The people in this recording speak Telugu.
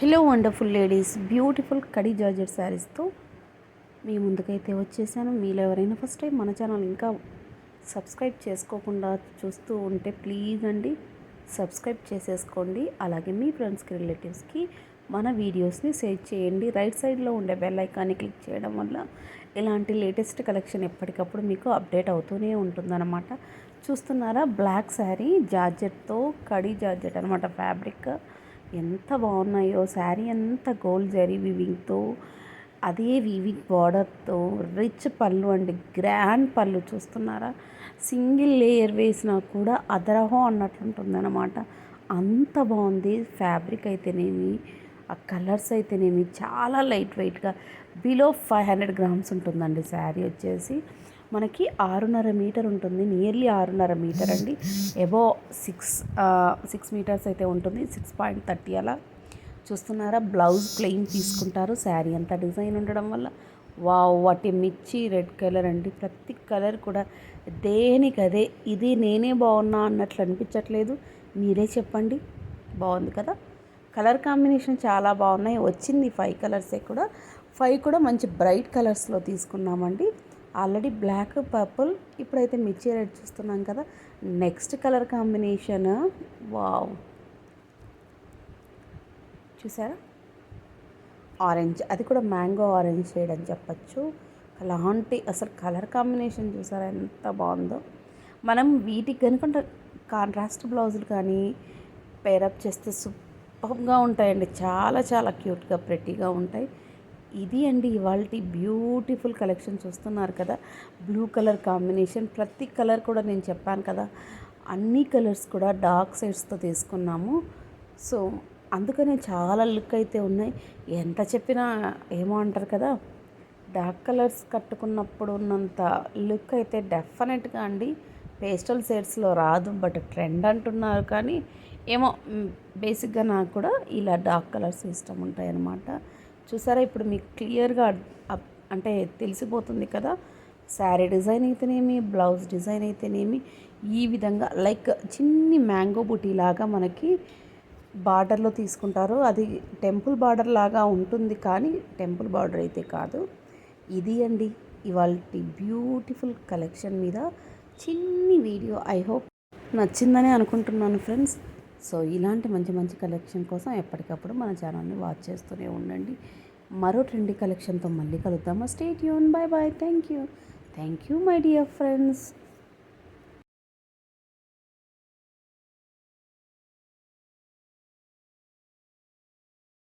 హలో వండర్ఫుల్ లేడీస్ బ్యూటిఫుల్ కడి జార్జెట్ శారీస్తో మీ ముందుకైతే వచ్చేసాను. మీలో ఎవరైనా ఫస్ట్ టైం మన ఛానల్ ఇంకా సబ్స్క్రైబ్ చేసుకోకుండా చూస్తూ ఉంటే ప్లీజ్ అండి సబ్స్క్రైబ్ చేసేసుకోండి. అలాగే మీ ఫ్రెండ్స్కి రిలేటివ్స్కి మన వీడియోస్ని షేర్ చేయండి. రైట్ సైడ్లో ఉండే బెల్ ఐకాన్ని క్లిక్ చేయడం వల్ల ఇలాంటి లేటెస్ట్ కలెక్షన్ ఎప్పటికప్పుడు మీకు అప్డేట్ అవుతూనే ఉంటుందన్నమాట. చూస్తున్నారా? బ్లాక్ శారీ జార్జెట్తో కడి జార్జెట్ అనమాట ఫ్యాబ్రిక్ ఎంత బాగున్నాయో శారీ అంతా గోల్డ్ జరీ వివింగ్తో అదే వివింగ్ బార్డర్తో రిచ్ పళ్ళు అండి గ్రాండ్ పళ్ళు చూస్తున్నారా? సింగిల్ లేయర్ వేసినా కూడా అదరహో అన్నట్లుంటుందన్నమాట అంత బాగుంది ఫ్యాబ్రిక్ అయితేనేమి ఆ కలర్స్ అయితేనేమి చాలా లైట్ వెయిట్గా బిలో ఫైవ్ హండ్రెడ్ గ్రామ్స్ ఉంటుందండి శారీ వచ్చేసి. మనకి ఆరున్నర మీటర్ ఉంటుంది. నియర్లీ ఆరున్నర మీటర్ అండి. ఎబో సిక్స్ సిక్స్ మీటర్స్ అయితే ఉంటుంది. సిక్స్ పాయింట్ థర్టీ అలా. చూస్తున్నారా? బ్లౌజ్ ప్లెయిన్ తీసుకుంటారు. శారీ అంతా డిజైన్ ఉండడం వల్ల. వావ్ వాటి మిర్చి రెడ్ కలర్ అండి. ప్రతి కలర్ కూడా దేనికి అదే ఇది నేనే బాగున్నా అన్నట్లు అనిపించట్లేదు. మీరే చెప్పండి. బాగుంది కదా? కలర్ కాంబినేషన్ చాలా బాగున్నాయి. వచ్చింది ఫైవ్ కలర్సే కూడా. ఫైవ్ కూడా మంచి బ్రైట్ కలర్స్లో తీసుకున్నామండి. ఆల్రెడీ బ్లాక్ పర్పుల్ ఇప్పుడైతే మిర్చి రెడ్ చూస్తున్నాం కదా. Next colour combination wow. చూసారా? ఆరెంజ్ అది కూడా మ్యాంగో ఆరెంజ్ షేడ్ అని చెప్పచ్చు. అలాంటి అసలు కలర్ కాంబినేషన్ చూసారా ఎంత బాగుందో. మనం వీటికి కనుక కాంట్రాస్ట్ బ్లౌజులు కానీ పేరప్ చేస్తే సూపర్గా ఉంటాయండి. చాలా చాలా క్యూట్గా ప్రెట్టీగా ఉంటాయి. ఇది అండి ఇవాళ బ్యూటిఫుల్ కలెక్షన్ చూస్తున్నారు కదా. Blue colour combination. ప్రతి కలర్ కూడా నేను చెప్పాను కదా. అన్ని కలర్స్ కూడా డార్క్ సైడ్స్తో తీసుకున్నాము. సో అందుకనే చాలా లుక్ అయితే ఉన్నాయి. ఎంత చెప్పినా ఏమో అంటారు కదా. డార్క్ కలర్స్ కట్టుకున్నప్పుడు ఉన్నంత లుక్ అయితే డెఫినెట్గా అండి. పేస్టల్ షేడ్స్లో రాదు. బట్ ట్రెండ్ అంటున్నారు కానీ ఏమో బేసిక్గా నాకు కూడా ఇలా డార్క్ కలర్స్ ఇష్టం ఉంటాయి అన్నమాట చూసారా? ఇప్పుడు మీకు క్లియర్గా అంటే తెలిసిపోతుంది కదా? శారీ డిజైన్ అయితేనేమి బ్లౌజ్ డిజైన్ అయితేనేమి ఈ విధంగా లైక్ చిన్ని మ్యాంగో బుటీ లాగా మనకి బార్డర్లో తీసుకుంటారు. అది టెంపుల్ బార్డర్ లాగా ఉంటుంది కానీ టెంపుల్ బార్డర్ అయితే కాదు. ఇది అండి ఇవాళ బ్యూటిఫుల్ కలెక్షన్ మీద చిన్ని వీడియో. ఐ హోప్ నచ్చిందని అనుకుంటున్నాను ఫ్రెండ్స్. సో ఇలాంటి మంచి మంచి కలెక్షన్ కోసం ఎప్పటికప్పుడు మన ఛానల్ని వాచ్ చేస్తూనే ఉండండి. మరో ట్రెండీ కలెక్షన్తో మళ్ళీ కలుద్దామా stay Yoon bye bye thank you thank you my dear friends